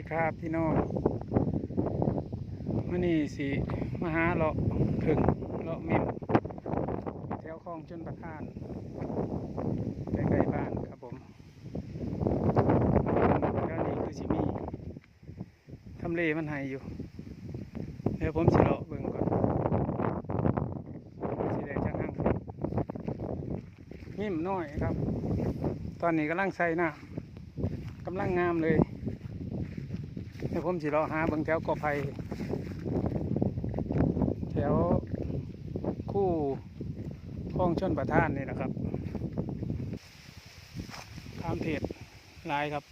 ดีครับพี่น้องมื่อนี้สิมหาเลาะถึงเลาะเม่นแถวคลองชนประทานใกล้ๆบ้านครับผมแล้วนี้คือสิมีทำเลมันให้อยู่ เดี๋ยวผมสิเลาะเบิ่งก่อนสิได้จังหังมิมน้อยครับ ตอนนี้กำลังใส่น้ำกำลังงามเลย ดี๋ยวผมสิรอหาเบิ่งแถวกอไผ่แถวคู่ห้องชนประทานนี่นะครับตามเพจไลายครับ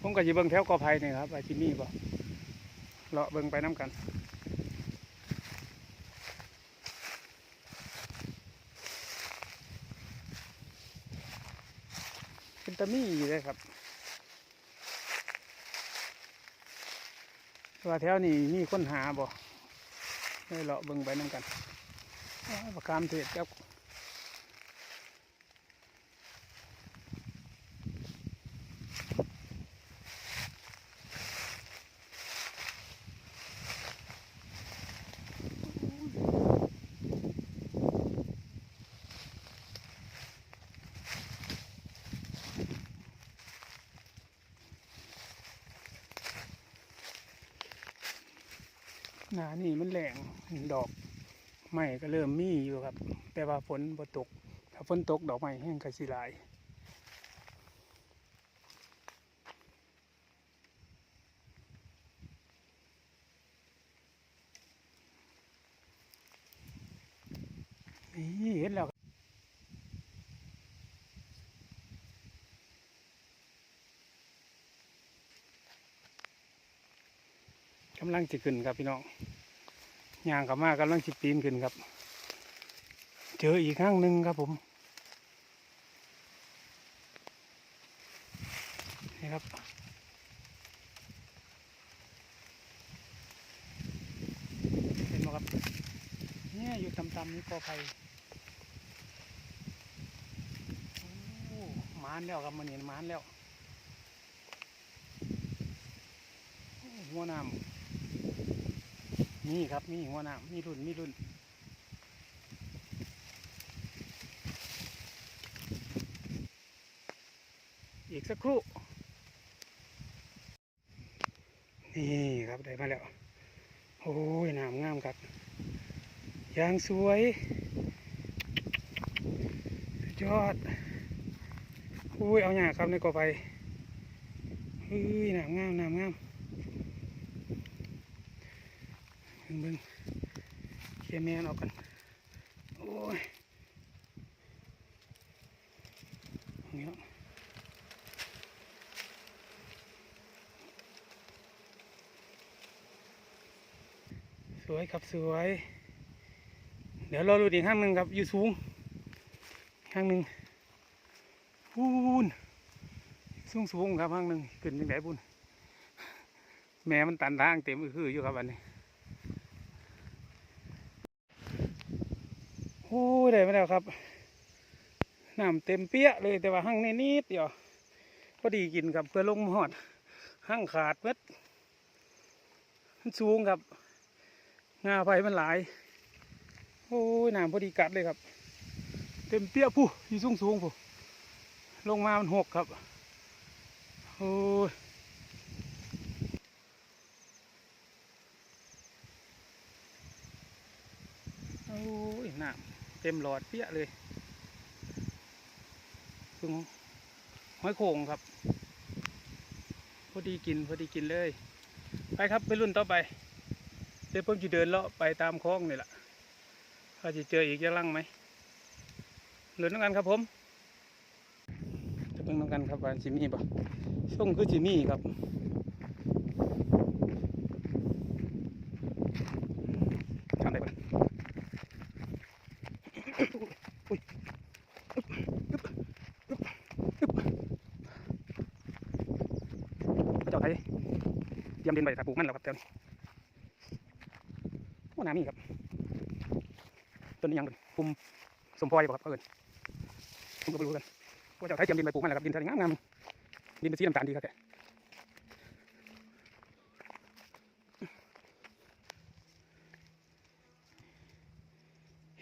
ผมก็จะเบิ่งแถวกอไผ่นี่ครับไอจิมีบ่เลาะเบิ่งไปน้ำกันเป็นตะมี่เลยครับ ว่าแถวนี้มีคนหาบ่ได้เลาะเบิ่งไปนั่งกันประกามเทศครับ หนานี่มันแหลงดอกไม้ก็เริ่มมีอยู่ครับ แต่ว่าฝนบ่ตก ถ้าฝนตกดอกไม้แห้งก็สิหลาย นี่เห็นแล้ว กำลังจะขึ้นครับพี่น้องย่างกับมากำลังจิปีนขึ้นครับ เจออีกครั้งหนึ่งครับผมนี่ครับเห็นไหมครับเนี่ยอยู่ต่ำๆนี่กอไผ่โอ้หมานแล้วครับมันเห็นมานแล้วหัวน้ำ นี่ครับมีหัวหน้ามีรุ่นมีรุ่นอีกสักครู่ นี่ครับได้มาแล้ว โอ้ยน้ำงามครับยางสวยสุดยอดอุ้ยเอาหยาครับในกอไปเฮ้ยน้ำงามน้ำงาม เบิ่งเบิ่งเคลียร์แมนออกกันโอ้ยนี่ครับสวยครับสวย เดี๋ยวเรอดูอีกข้างหนึ่งครับอยู่สูงข้างหนึ่งพูนสูงสูงครับข้างหนึ่งขึ้นยังไงบุญแม่มันตันทางเต็มคืออยู่ครับอันนี้ โอ้ยได้มาแล้วครับน้ำเต็มเปี้ยเลยแต่ว่าหั่งในนิดเดียวพอดีกินครับเพื่อลงหอดหั่งขาดเม็ดมันสูงครับ งาไฟมันหลาย โอ้ยน้ำพอดีกัดเลยครับ เต็มเปี้ยผู้ที่สูงสูงผู้ลงมามันหกครับ โอ้ยโอ้ยน้ำ เต็มหลอดเปี้ยเลยพึ่งห้อยโข่งครับ พอดีกินพอดีกินเลย ไปครับไปรุ่นต่อไป เดี๋ยวผมจะเดินเลาะไปตามคลองนี่แหละว่าจะเจออีกจะลั่งไหมหลุนน้ำกันครับผมจะเพิ่งน้ำกันครับว่าจิมีบ่ช่วงคือจิมี่ครับ ไผ่เตรียมดินไปแต่ปลูกมันแล้วครับแถวนี้โอ้น้ำนี่ครับต้นนี้ยังเป็นภูมสมพอยบอกครับเอิญผมก็ไม่รู้กันว่าจะใช้เตรียมดินไปปลูกมันแล้วครับดินทะเลงามงามดินเป็นสีน้ำตาลดีครับแก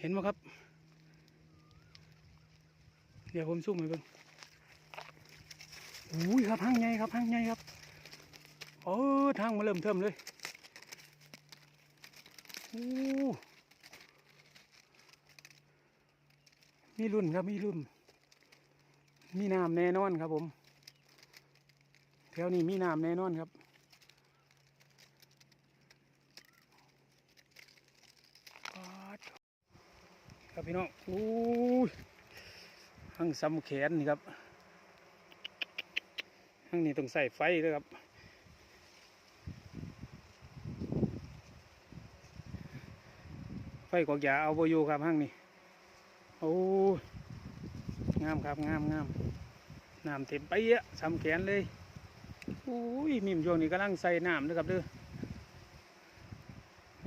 เห็นไหมครับ เดี๋ยวผมสู้ให้เบิ่งอุ้ยครับห้างใหญ่ครับห้างใหญ่ครับ โอ้ทางมาเริ่มเทิมเลยอู้มีรุ่นครับมีรุ่น มีน้ำแน่นอนครับผม แถวนี้มีน้ำแน่นอนครับครับพี่น้องอู้ยหั่งซ้ำแขนนี่ครับหั่งนี้ต้องใส่ไฟด้วยครับ ไฟกอกยาเอาโบอยู่ครับหั่งนี้โอ้ยงามครับงามงามน้ำเต็มไปอะซ้ำแขนเลยอุ้ยมิมโยงนี่กำลังใส่น้ำด้วยครับเด้อ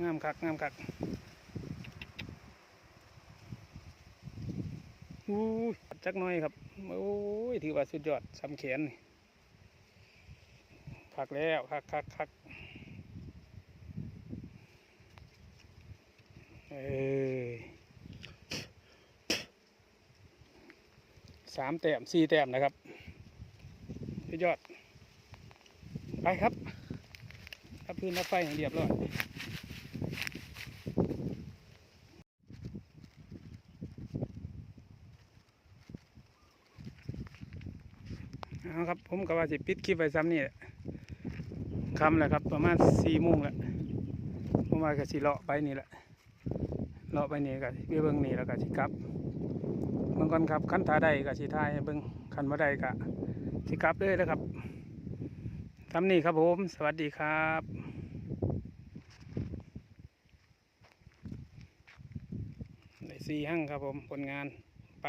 งามคักงามคักอู้ยจักหน่อยครับโอ้ยถือว่าสุดยอดสำแขนนี่คักแล้วคักคักคัก เอ้ยสามแต้มสี่แต้มนะครับยอด ไปครับรับพื้นรับไฟให้เรียบร้อยเอาครับ ผมก็ว่าสิปิดคลิปไว้ซ้ำนี่คำแหละครับ ประมาณสี่โมงแหละผมว่าก็สิเลาะไปนี่แหละ เลาะไปนี่ก็สิไปเบิ้งนี่แล้วก็สิกลับเบิ่งก่อนครับคันทาได้ก็สิทายให้เบิ้งขันมาได้ก็สิกลับเลยนะครับทำนี่ครับผม สวัสดีครับได้สี่ห้างครับผมผลงานไป